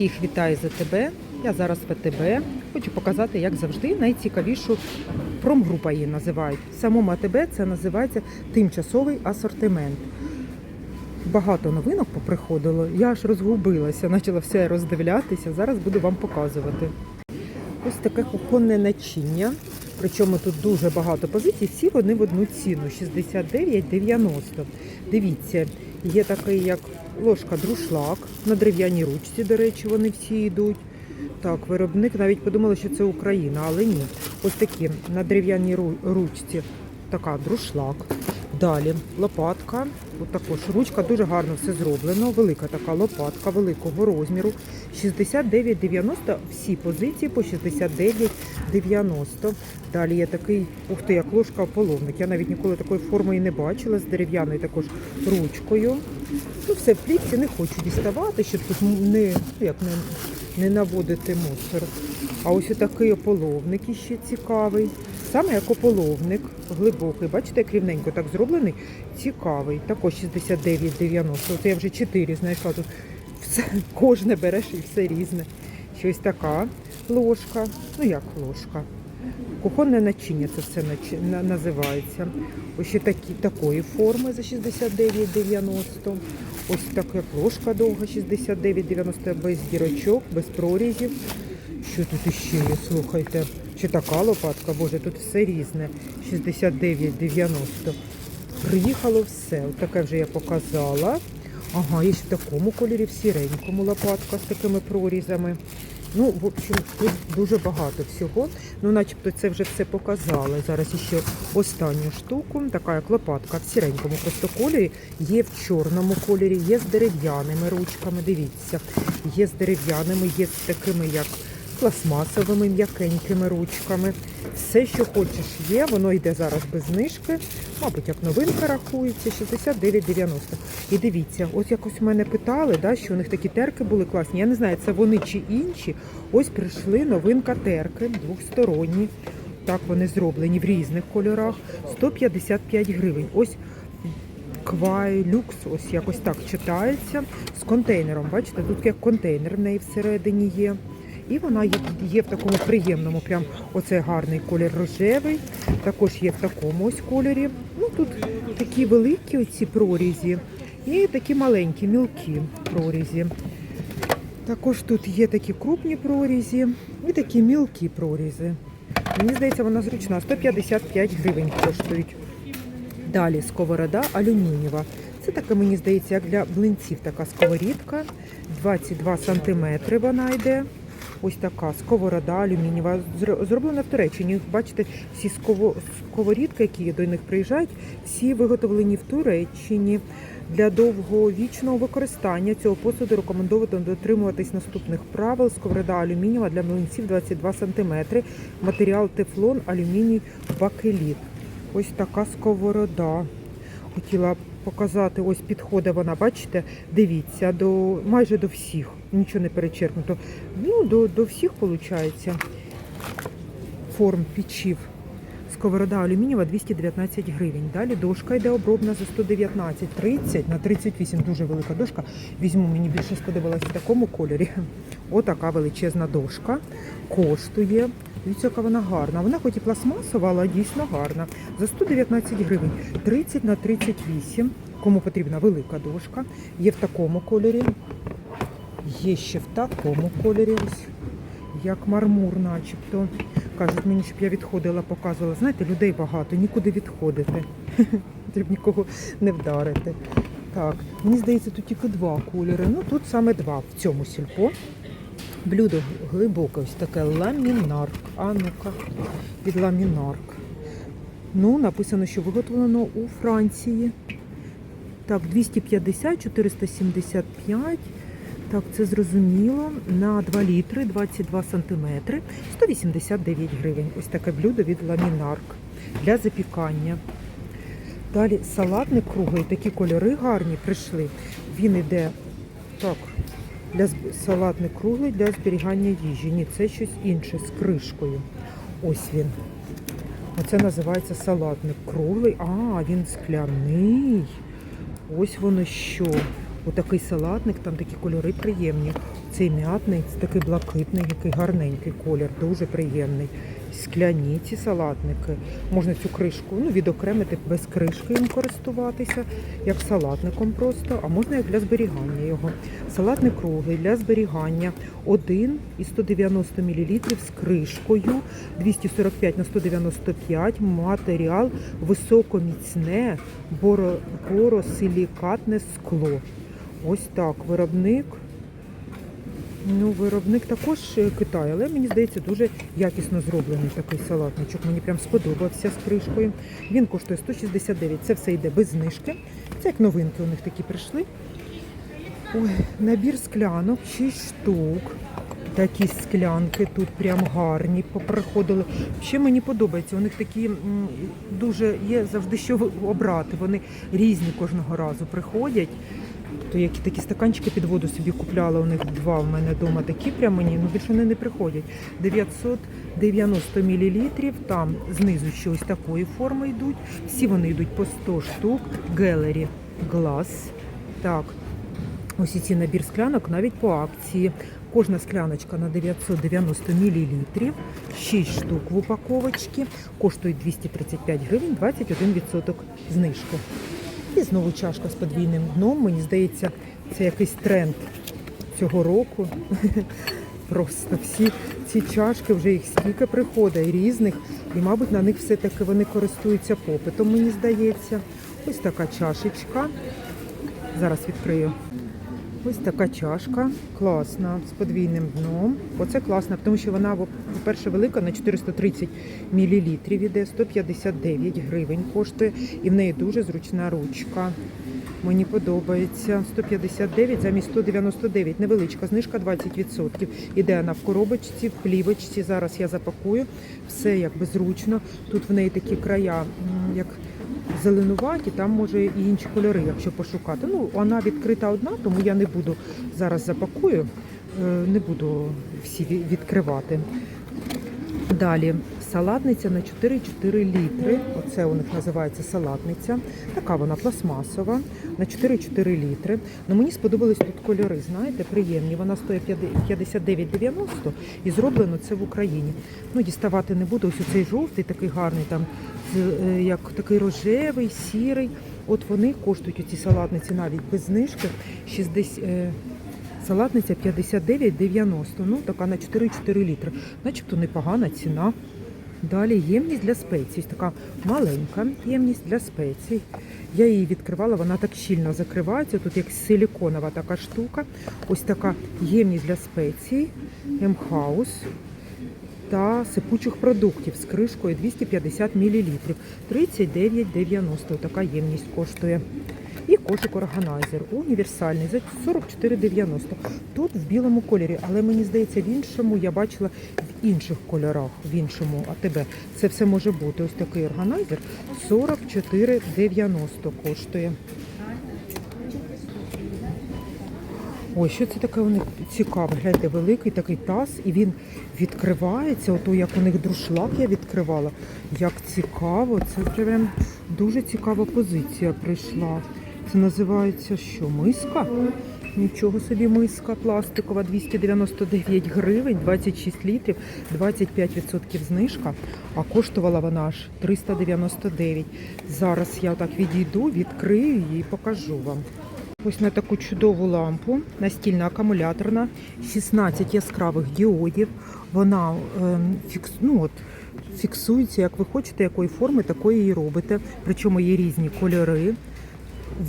Їх вітаю за тебе. Я зараз в АТБ. Хочу показати, як завжди, найцікавішу промгрупа її називають. В самому АТБ це називається тимчасовий асортимент. Багато новинок поприходило. Я аж розгубилася, почала все роздивлятися. Зараз буду вам показувати. Ось таке кухонне начиння. Причому тут дуже багато позицій, всі вони в одну ціну 69,90. Дивіться, є такий як ложка друшлак на дерев'яній ручці, до речі, вони всі йдуть. Так, виробник навіть подумали, що це Україна, але ні. Ось такі на дерев'яній ручці така друшлак. Далі лопатка. От також ручка дуже гарно все зроблено. Велика така лопатка великого розміру. 69,90. Всі позиції по 69,90. Далі є такий, ух ти, як ложка половник. Я навіть ніколи такої форми і не бачила з дерев'яною також ручкою. Ну, все в плівці не хочу діставати, щоб тут не, ну, як не, не наводити мусор. А ось такий ополовник іще цікавий. Саме як ополовник, глибокий. Бачите, як рівненько так зроблений. Цікавий. Також 69,90. От я вже 4 знайшла тут. Все, кожне береш і все різне. Щось така ложка. Ну як ложка? Кухонне начиння це все називається. Ось ще такі, такої форми за 69,90. Ось така ложка довга 69,90 без дірочок, без прорізів. Що тут іще є? Слухайте. Чи така лопатка? Боже, тут все різне. 69,90. Приїхало все. От таке вже я показала. Ага, є ще в такому кольорі, в сіренькому лопатка з такими прорізами. Ну, в общем, тут дуже багато всього. Ну, начебто це вже все показали. Зараз ще останню штуку, така як лопатка в сіренькому просто кольорі, є в чорному кольорі, є з дерев'яними ручками. Дивіться, є з дерев'яними, є з такими як пластмасовими м'якенькими ручками. Все, що хочеш, є. Воно йде зараз без знижки. Мабуть, як новинка рахується, 69,90. І дивіться, ось якось в мене питали, да, що у них такі терки були класні. Я не знаю, це вони чи інші. Ось прийшли новинка терки двохсторонні. Так вони зроблені в різних кольорах. 155 гривень. Ось Квай, люкс, ось якось так читається. З контейнером. Бачите, тут як контейнер в неї всередині є. І вона є, є в такому приємному, прям оце гарний колір рожевий. Також є в такому ось кольорі. Ну тут такі великі оці прорізі і такі маленькі, мілкі прорізі. Також тут є такі крупні прорізі і такі мілкі прорізи. Мені здається, вона зручна. 155 гривень коштують. Далі сковорода алюмінієва. Це така, мені здається, як для блинців така сковорідка. 22 сантиметри вона йде. Ось така сковорода алюмінієва. Зро- Зроблена в Туреччині. Бачите, всі сково- сковорідки, які до них приїжджають, всі виготовлені в Туреччині. Для довговічного використання цього посуду рекомендовано дотримуватись наступних правил. Сковорода алюмінієва для млинців 22 см. Матеріал тефлон, алюміній, бакеліт. Ось така сковорода. Хотіла показати, ось підходить вона, бачите, дивіться, до майже до всіх. Нічого не перечеркнуто. Ну, до, до всіх, виходить, форм печів. Сковорода алюмінієва 219 гривень. Далі дошка йде обробна за 119, 30 на 38. Дуже велика дошка. Візьму, мені більше сподобалась в такому кольорі. Отака величезна дошка. Коштує. Яка вона гарна. Вона хоч і пластмасова, але дійсно гарна. За 119 гривень. 30 на 38. Кому потрібна велика дошка. Є в такому кольорі. Є ще в такому кольорі. Ось як мармур, начебто. Кажуть мені, щоб я відходила, показувала. Знаєте, людей багато, нікуди відходити. Щоб нікого не вдарити. Так, мені здається, тут тільки два кольори. Ну тут саме два в цьому сільпо. Блюдо глибоке, ось таке ламінарк. А ну-ка, від ламінарк. Ну, написано, що виготовлено у Франції. Так, 250, 475. Так, це зрозуміло. На 2 літри, 22 сантиметри, 189 гривень. Ось таке блюдо від ламінарк для запікання. Далі салатник круглий, такі кольори гарні прийшли. Він іде так, для салатник круглий для зберігання їжі. Ні, це щось інше з кришкою. Ось він. Оце називається салатник круглий. А, він скляний. Ось воно що. Отакий салатник, там такі кольори приємні. Цей м'ятний, це такий блакитний, який гарненький колір, дуже приємний. Скляні ці салатники. Можна цю кришку ну, відокремити без кришки їм користуватися, як салатником просто, а можна як для зберігання його. Салатник круглий для зберігання 1 і 190 мл з кришкою 245 на 195 матеріал високоміцне боро- боросилікатне скло. Ось так, виробник. Ну, виробник також е, Китай, але мені здається, дуже якісно зроблений такий салатничок. Мені прям сподобався з кришкою. Він коштує 169. Це все йде без знижки. Це як новинки у них такі прийшли. Ой, набір склянок, 6 штук. Такі склянки тут прям гарні поприходили. Ще мені подобається. У них такі дуже є завжди що обрати. Вони різні кожного разу приходять. То які такі стаканчики під воду собі купляла. У них два в мене вдома такі прям мені, ну більше вони не приходять. 990 мл, там знизу ще ось такої форми йдуть. Всі вони йдуть по 100 штук. Gallery Glass. Так, Ось і ці набір склянок навіть по акції. Кожна скляночка на 990 мл, 6 штук в упаковочці, коштує 235 гривень, 21% знижки. І знову чашка з подвійним дном. Мені здається, це якийсь тренд цього року. Просто всі ці чашки, вже їх стільки приходить різних, і, мабуть, на них все-таки вони користуються попитом, мені здається. Ось така чашечка. Зараз відкрию. Ось така чашка, класна, з подвійним дном. Оце класна, тому що вона, во- по-перше, велика на 430 мл іде, 159 гривень коштує, і в неї дуже зручна ручка. Мені подобається. 159 замість 199. Невеличка знижка 20%. Іде вона в коробочці, в плівочці. Зараз я запакую. Все якби зручно. Тут в неї такі края, як зеленуваті, там може і інші кольори, якщо пошукати. Ну, вона відкрита одна, тому я не буду зараз запакую, е, не буду всі відкривати. Далі салатниця на 4,4 літри. Оце у них називається салатниця. Така вона пластмасова на 4,4 літри. Ну мені сподобались тут кольори, знаєте, приємні. Вона стоїть 59,90 і зроблено це в Україні. Ну, діставати не буду. Ось цей жовтий, такий гарний, там як такий рожевий, сірий. От вони коштують ці салатниці навіть без знижки 60, е, Салатниця 59,90. Ну, така на 4,4 літри. Начебто непогана ціна. Далі ємність для спецій. Така маленька ємність для спецій. Я її відкривала, вона так щільно закривається. Тут як силіконова така штука. Ось така ємність для спецій. М-хаус та сипучих продуктів з кришкою 250 мл. 39,90. Така ємність коштує. І кошик органайзер універсальний за 44,90. Тут в білому кольорі, але мені здається, в іншому я бачила в інших кольорах, в іншому АТБ. Це все може бути. Ось такий органайзер 44,90 коштує. Ой, що це таке у них цікаве? Гляньте, великий такий таз, і він відкривається. Ото як у них друшлак я відкривала. Як цікаво, це прям дуже цікава позиція прийшла. Це називається що? Миска? Нічого собі миска пластикова, 299 гривень, 26 літрів, 25% знижка, а коштувала вона аж 399. Зараз я так відійду, відкрию її і покажу вам. Ось на таку чудову лампу, настільна акумуляторна, 16 яскравих діодів. Вона ем, фікс, ну, от, фіксується, як ви хочете, якої форми, такої її робите. Причому є різні кольори.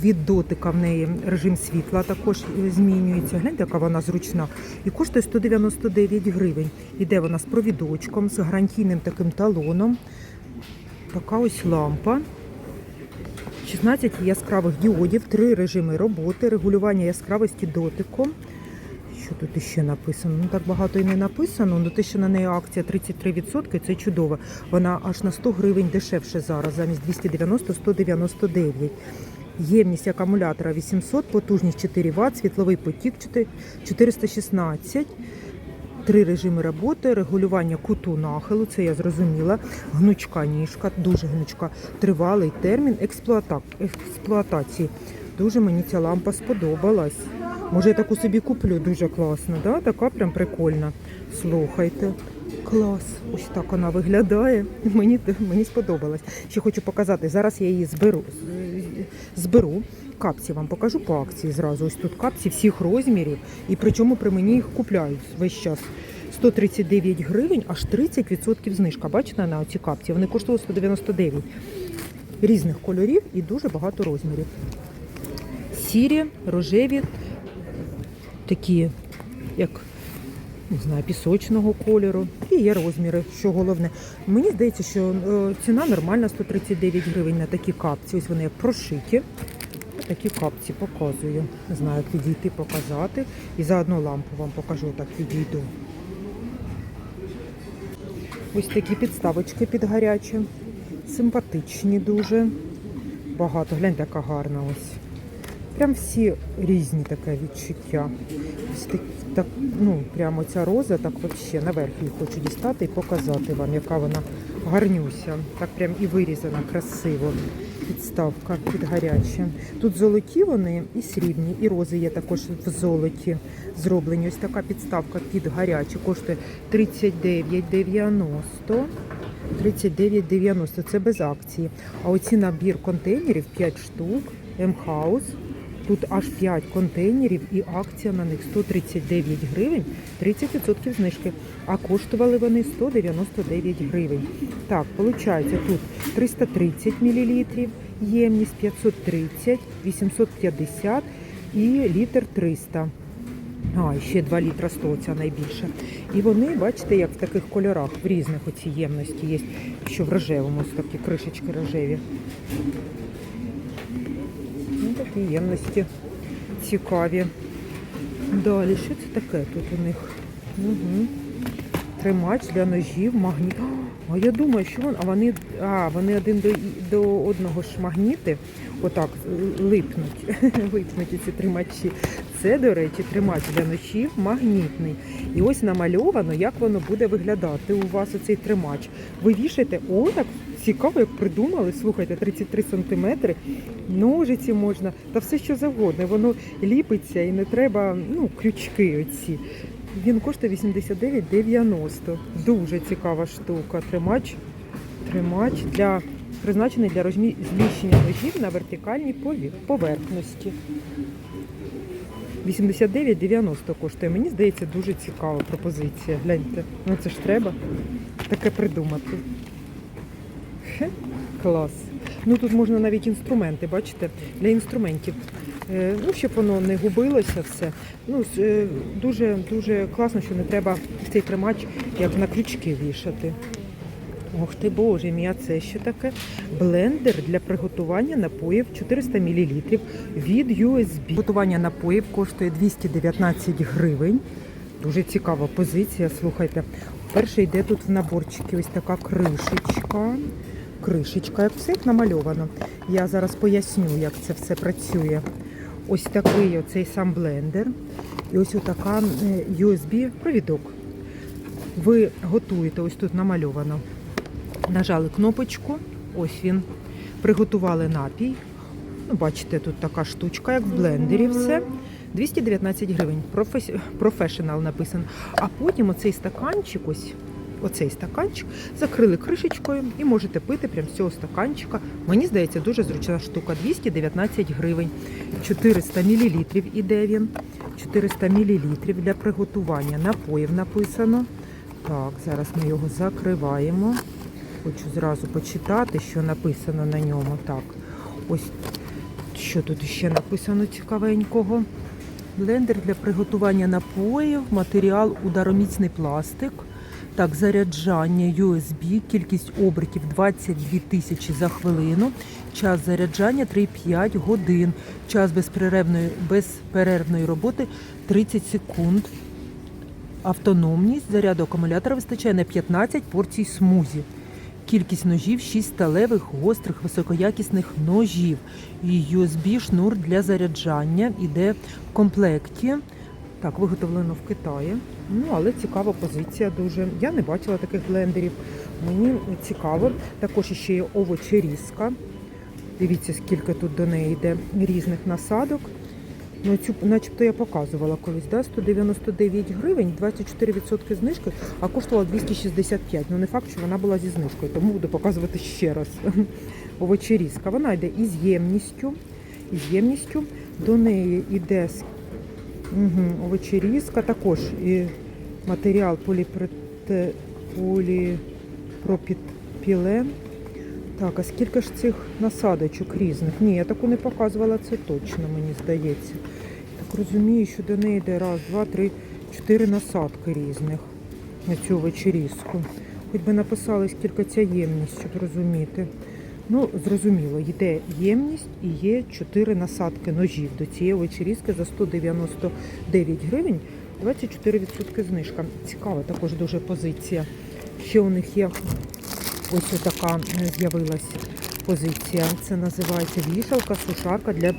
Від дотика в неї режим світла також е, змінюється. Гляньте, яка вона зручна. І коштує 199 гривень. Іде вона з провідочком, з гарантійним таким талоном. Така ось лампа. 16 яскравих діодів, три режими роботи, регулювання яскравості дотиком. Що тут іще написано? Ну так багато і не написано, але те, що на неї акція 33%, це чудово. Вона аж на 100 гривень дешевше зараз, замість 290 199. Ємність акумулятора 800, потужність 4 Вт, світловий потік 416. Три режими роботи, регулювання куту нахилу, це я зрозуміла. Гнучка ніжка, дуже гнучка, тривалий термін експлуатації. Дуже мені ця лампа сподобалась. Може, я таку собі куплю, дуже класно, да? така прям прикольна. Слухайте. Клас, ось так вона виглядає. Мені, мені сподобалось. Ще хочу показати. Зараз я її зберу. Зберу. Капці вам покажу по акції зразу. Ось тут капці всіх розмірів. І причому при мені їх купляють весь час. 139 гривень, аж 30% знижка. Бачите на ці капці? Вони коштували 199 різних кольорів і дуже багато розмірів. Сірі, рожеві, такі, як не знаю, пісочного кольору. І є розміри, що головне. Мені здається, що е, ціна нормальна 139 гривень на такі капці. Ось вони як прошиті. Такі капці показую. Не знаю, як підійти, показати. І заодно лампу вам покажу, так підійду. Ось такі підставочки під гаряче. Симпатичні дуже. Багато. Гляньте, яка гарна ось. Прям всі різні таке відчуття. Ось так, так, ну, прямо ця роза, так взагалі наверх її хочу дістати і показати вам, яка вона гарнюся. Так прям і вирізана красиво. Підставка під гаряче. Тут золоті вони і срібні, і рози є також в золоті зроблені. Ось така підставка під гаряче коштує 39,90. 39,90 це без акції. А оці набір контейнерів 5 штук, М-хаус. Тут аж 5 контейнерів і акція на них 139 гривень, 30% знижки. А коштували вони 199 гривень. Так, виходить, тут 330 мл, ємність 530, 850 і літр 300. А, ще 2 літра 100, ця найбільша. І вони, бачите, як в таких кольорах, в різних оці ємності є, що в рожевому, ось такі кришечки рожеві. Ну, такі ємності цікаві. Далі, що це таке тут у них? Угу. Тримач для ножів, магніт. А я думаю, що вон, а вони, а, вони один до, до одного ж магніти, отак липнуть, липнуть ці тримачі. Це, до речі, тримач для ножів магнітний. І ось намальовано, як воно буде виглядати у вас оцей тримач. Ви вішаєте, о, так цікаво, як придумали. Слухайте, 33 сантиметри, ножиці можна, та все що завгодно. Воно ліпиться і не треба ну, крючки оці. Він коштує 89,90. Дуже цікава штука. Тримач, тримач для призначений для зміщення ножів на вертикальній поверхності. 89,90 коштує. Мені здається, дуже цікава пропозиція. Гляньте, ну це ж треба таке придумати. Хе, клас. Ну тут можна навіть інструменти, бачите, для інструментів. Е, Ну, щоб воно не губилося все. Ну, е, дуже, дуже класно, що не треба цей тримач як на крючки вішати. Ох ти боже мій, а це що таке? Блендер для приготування напоїв 400 мл від USB. Готування напоїв коштує 219 гривень. Дуже цікава позиція. Слухайте, перше йде тут в наборчики ось така кришечка. Кришечка, як все як намальовано. Я зараз поясню, як це все працює. Ось такий оцей сам блендер. І ось така е, USB-провідок. Ви готуєте, ось тут намальовано. Нажали кнопочку, ось він. Приготували напій. Ну, бачите, тут така штучка, як в блендері, все. 219 гривень. Професі... Professional написано. А потім оцей стаканчик, ось оцей стаканчик, закрили кришечкою і можете пити прямо з цього стаканчика. Мені здається, дуже зручна штука. 219 гривень. 400 мл іде він. 400 мл для приготування напоїв написано. Так, зараз ми його закриваємо. Хочу зразу почитати, що написано на ньому. Так, ось що тут ще написано цікавенького. Блендер для приготування напоїв, матеріал удароміцний пластик. Так, заряджання USB, кількість обертів 22 тисячі за хвилину, час заряджання 3-5 годин, час безперервної, безперервної роботи 30 секунд. Автономність заряду акумулятора вистачає на 15 порцій смузі. Кількість ножів 6 сталевих, гострих, високоякісних ножів. І USB шнур для заряджання іде в комплекті. Так, виготовлено в Китаї. Ну, але цікава позиція дуже. Я не бачила таких блендерів. Мені цікаво. Також ще є овочерізка. Дивіться, скільки тут до неї йде різних насадок. Ну, цю, начебто я показувала колись, да? 199 гривень, 24% знижки, а коштувала 265. Ну не факт, що вона була зі знижкою, тому буду показувати ще раз. Овочерізка. Вона йде із ємністю. Із ємністю. До неї йде угу, овочерізка, також і матеріал поліпрете, поліпропілен. Так, а скільки ж цих насадочок різних? Ні, я таку не показувала, це точно, мені здається. Так розумію, що до неї йде раз, два, три, чотири насадки різних на цю вечерізку. Хоч би написали, скільки ця ємність, щоб розуміти. Ну, зрозуміло, йде ємність і є чотири насадки ножів до цієї вечерізки за 199 гривень, 24% знижка. Цікава також дуже позиція. Ще у них є ось така з'явилась позиція. Це називається вішалка, сушарка для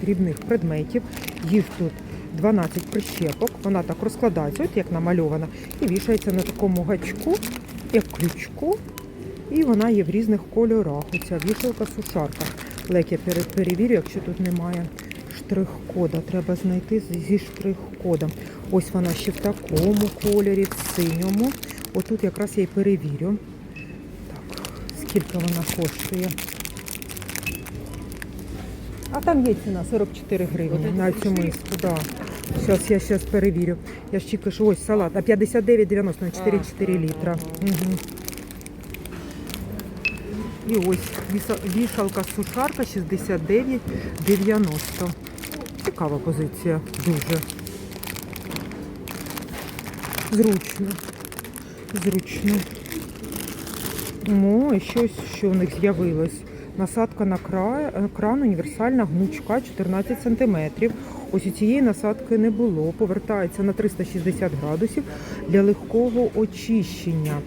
дрібних предметів. Їх тут 12 прищепок. Вона так розкладається, от як намальована, і вішається на такому гачку, як крючку. І вона є в різних кольорах. Оця вішалка-сушарка. Лек я перевірю, якщо тут немає штрих-кода. Треба знайти зі штрих-кодом. Ось вона ще в такому кольорі, в синьому. Отут якраз я і перевірю. Так, скільки вона коштує. А там є ціна 44 гривні на цю миску. Да. Зараз я зараз перевірю. Я ж тільки що ось салат. А 59,90 на 4,4 літра. Угу. І ось вішалка сушарка 69,90. Цікава позиція. Дуже. Зручно. Зручно. О, і щось, що в них з'явилось. Насадка на кран універсальна гнучка 14 см. Ось у цієї насадки не було. Повертається на 360 градусів для легкого очищення.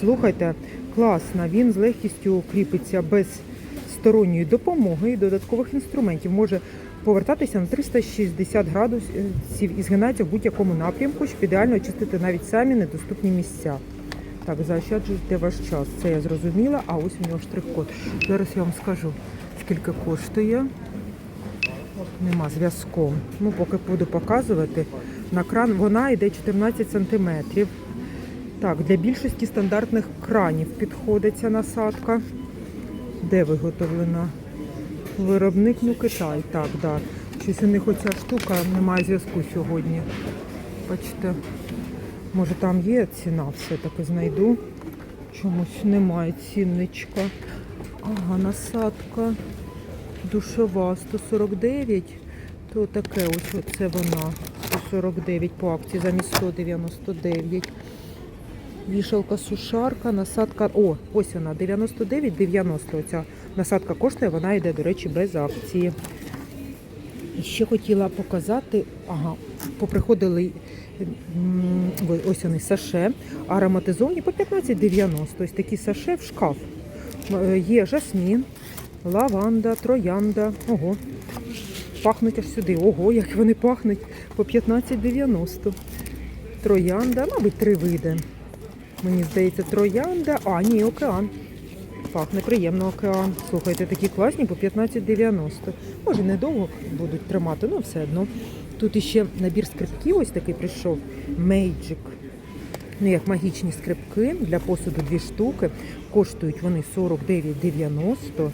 Слухайте, класно, він з легкістю кріпиться без сторонньої допомоги і додаткових інструментів. Може повертатися на 360 градусів і згинається в будь-якому напрямку, щоб ідеально очистити навіть самі недоступні місця. Так, заощаджуйте ваш час. Це я зрозуміла, а ось у нього штрих-код. Зараз я вам скажу, скільки коштує. Нема зв'язку. Ну, поки буду показувати. На кран вона йде 14 см. Так, для більшості стандартних кранів підходить ця насадка. Де виготовлена? Виробник, ну Китай. Так, да. Щось у них оця штука немає зв'язку сьогодні. Бачите, може там є ціна, все-таки знайду. Чомусь немає цінничка. Ага, насадка душова 149. То таке ось оце вона. 149 по акції замість 199. Вішалка сушарка, насадка. О, ось вона, 99,90. Оця насадка коштує, вона йде, до речі, без акції. І ще хотіла показати, ага, поприходили ось вони саше, ароматизовані по 15,90. Ось такі саше в шкаф. Е, Є жасмін, лаванда, троянда. Ого. Пахнуть аж сюди. Ого, як вони пахнуть по 15,90. Троянда, мабуть, три види. Мені здається, троянда. А, ні, океан. Пахне приємно океан. Слухайте, такі класні по 15,90. Може, недовго будуть тримати, але все одно. Тут іще набір скрипків ось такий прийшов. Magic. Ну, як магічні скрипки для посуду дві штуки. Коштують вони 49,90.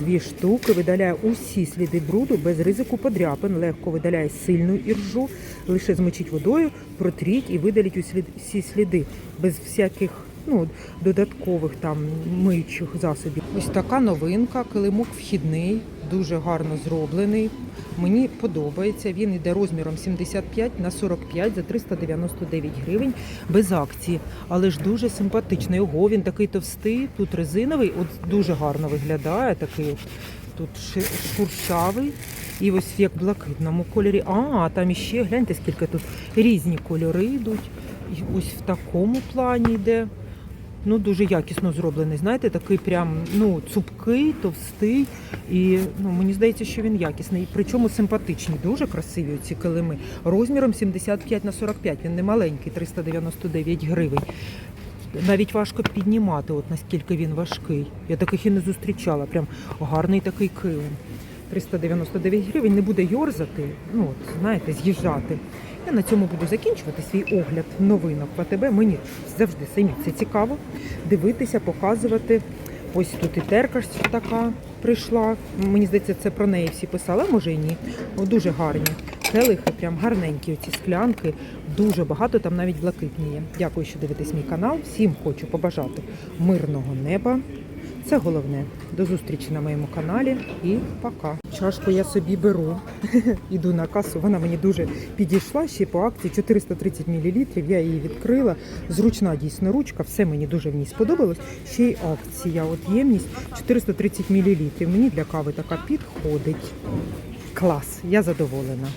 Дві штуки видаляє усі сліди бруду без ризику подряпин, легко видаляє сильну іржу, лише змочіть водою, протріть і видаліть усі сліди без всяких ну, додаткових там миючих засобів. Ось така новинка, килимок вхідний, дуже гарно зроблений. Мені подобається. Він йде розміром 75 на 45 за 399 гривень без акції, але ж дуже симпатичний. Ого, він такий товстий, тут резиновий, от дуже гарно виглядає. Такий тут шуршавий. І ось як в блакитному кольорі. А, там іще гляньте, скільки тут різні кольори йдуть. І ось в такому плані йде. Ну, дуже якісно зроблений. Знаєте, такий прям ну, цупкий, товстий. І ну, мені здається, що він якісний. Причому симпатичний, дуже красиві ці килими. Розміром 75 на 45. Він не маленький, 399 гривень. Навіть важко піднімати, от наскільки він важкий. Я таких і не зустрічала. Прям гарний такий килим. 399 гривень, не буде йорзати, ну от, знаєте, з'їжджати. Я на цьому буду закінчувати свій огляд новинок в АТБ. Мені завжди самі це цікаво дивитися, показувати. Ось тут і терка така прийшла. Мені здається, це про неї всі писали, може і ні. О, дуже гарні. Келихи, прям гарненькі оці склянки. Дуже багато, там навіть блакитні є. Дякую, що дивитесь мій канал. Всім хочу побажати мирного неба. Це головне. До зустрічі на моєму каналі і пока. Чашку я собі беру. Іду на касу. Вона мені дуже підійшла ще по акції 430 мл. Я її відкрила. Зручна дійсно ручка. Все мені дуже в ній сподобалось. Ще й акція. От ємність 430 мл. Мені для кави така підходить. Клас, я задоволена.